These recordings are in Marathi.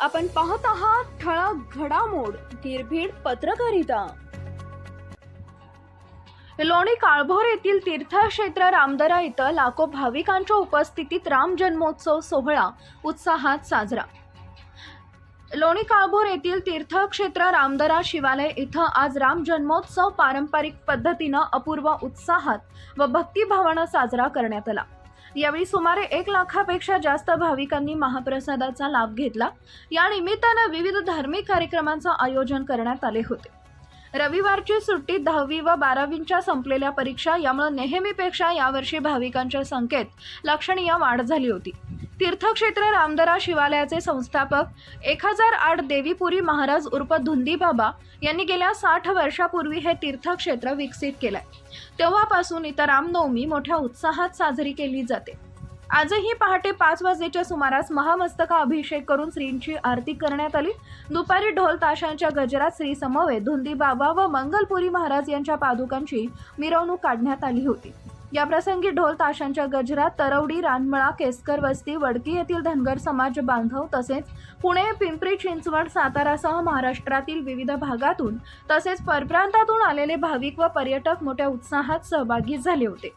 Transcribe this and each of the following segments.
आपण पाहत आहात ठळक घडामोड निर्भीड पत्रकारिता. लोणी काळभोर येथील तीर्थक्षेत्र रामदरा इथं लाखो भाविकांच्या उपस्थितीत राम जन्मोत्सव सोहळा उत्साहात साजरा. लोणी काळभोर येथील तीर्थक्षेत्र रामदरा शिवालय इथं आज राम जन्मोत्सव पारंपरिक पद्धतीनं अपूर्व उत्साहात व भक्तिभावानं साजरा करण्यात आला. यावेळी सुमारे एक लाखापेक्षा जास्त भाविकांनी महाप्रसादाचा लाभ घेतला. या निमित्तानं विविध धार्मिक कार्यक्रमांचं आयोजन करण्यात आले होते. रविवारची सुट्टी दहावी व बारावींच्या संपलेल्या परीक्षा यामुळे नेहमीपेक्षा यावर्षी भाविकांच्या संख्येत लक्षणीय वाढ झाली होती. तीर्थक्षेत्र रामदरा शिवालयाचे संस्थापक एक हजार आठ देवीपुरी महाराज उर्फ धुंदी बाबा यांनी गेल्या साठ वर्षापूर्वी हे तीर्थक्षेत्र विकसित केलंय. तेव्हापासून इथं रामनवमी मोठ्या उत्साहात साजरी केली जाते. आजही पहाटे पाच वाजेच्या सुमारास महामस्तका अभिषेक करून श्रींची आरती करण्यात आली. दुपारी ढोल ताशांच्या गजरात श्री समवेत धुंदी बाबा व मंगलपुरी महाराज यांच्या पादुकांची मिरवणूक काढण्यात आली होती. याप्रसंगी ढोल ताशांच्या गजरात तरवडी रानमळा केसकर वस्ती वडकी येथील धनगर समाज बांधव तसेच पुणे पिंपरी चिंचवड सातारासह महाराष्ट्रातील विविध भागातून तसेच परप्रांतातून आलेले भाविक व पर्यटक मोठ्या उत्साहात सहभागी झाले होते.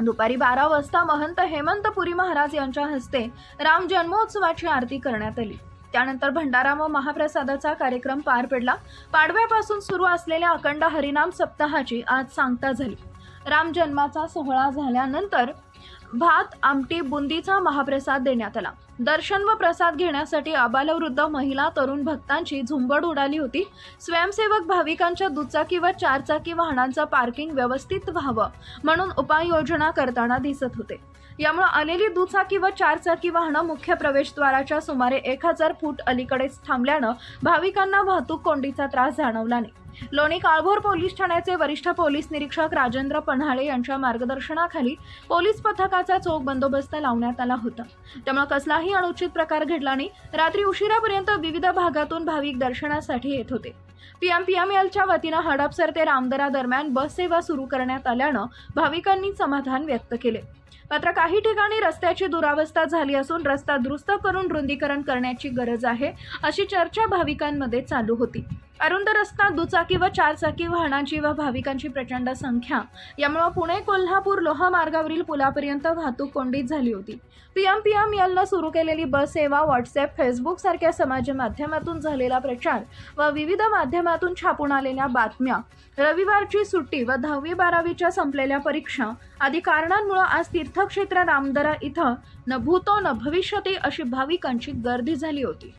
दुपारी बारा वाजता महंत हेमंतपुरी महाराज यांच्या हस्ते राम जन्मोत्सवाची आरती करण्यात आली. त्यानंतर भंडारा व महाप्रसादाचा कार्यक्रम पार पडला. पाडव्यापासून सुरू असलेल्या अखंड हरिनाम सप्ताहाची आज सांगता झाली. राम जन्माचा सोहळा झाल्यानंतर भात आमटी बुंदीचा महाप्रसाद देण्यात आला. दर्शन व प्रसाद घेण्यासाठी आबालवृद्ध महिला तरुण भक्तांची झुंबड उडाली होती. स्वयंसेवक भाविकांच्या दुचाकी व चारचाकी वाहनांचं पार्किंग व्यवस्थित व्हावं म्हणून उपाययोजना करताना दिसत होते. यामुळे आलेली दुचाकी व चारचाकी वाहनं मुख्य प्रवेशद्वाराच्या सुमारे एक हजार फूट अलीकडेच थांबल्यानं भाविकांना वाहतूक कोंडीचा त्रास जाणवला नाही. लोणी काळभोर पोलीस ठाण्याचे वरिष्ठ पोलीस निरीक्षक राजेंद्र पन्हाळे यांच्या मार्गदर्शनाखाली पोलीस पथकाचा चोख बंदोबस्त लावण्यात आला होता. त्यामुळे कसलाही अनुचित प्रकार घडला नाही. रात्री उशिरापर्यंत विविध भागातून भाविक दर्शनासाठी येत होते. पीएमपीएमएलच्या वतीनं हडपसर ते रामदरा दरम्यान बस सेवा सुरू करण्यात आल्यानं भाविकांनी समाधान व्यक्त केले. मात्र काही ठिकाणी रस्त्याची दुरावस्था झाली असून रस्ता दुरुस्त करून रुंदीकरण करण्याची गरज आहे अशी चर्चा भाविकांमध्ये चालू होती. अरुंद रस्ता दुचाकी व चारचाकी वाहनांची व भाविकांची प्रचंड संख्या यामुळे पुणे कोल्हापूर लोहा मार्गावरील पुलापर्यंत वाहतूक कोंडीत झाली होती. पीएम पीएम एलनं सुरू केलेली बस सेवा व्हॉट्सअप फेसबुक सारख्या समाज माध्यमातून झालेला प्रचार व विविध माध्यम माध्यमातून छापून आलेल्या बातम्या. रविवारची सुट्टी व दहावी बारावीच्या संपलेल्या परीक्षा आदी कारणांमुळे आज तीर्थक्षेत्र रामदरा इथं न भूतो न भविष्यती अशी भाविकांची गर्दी झाली होती.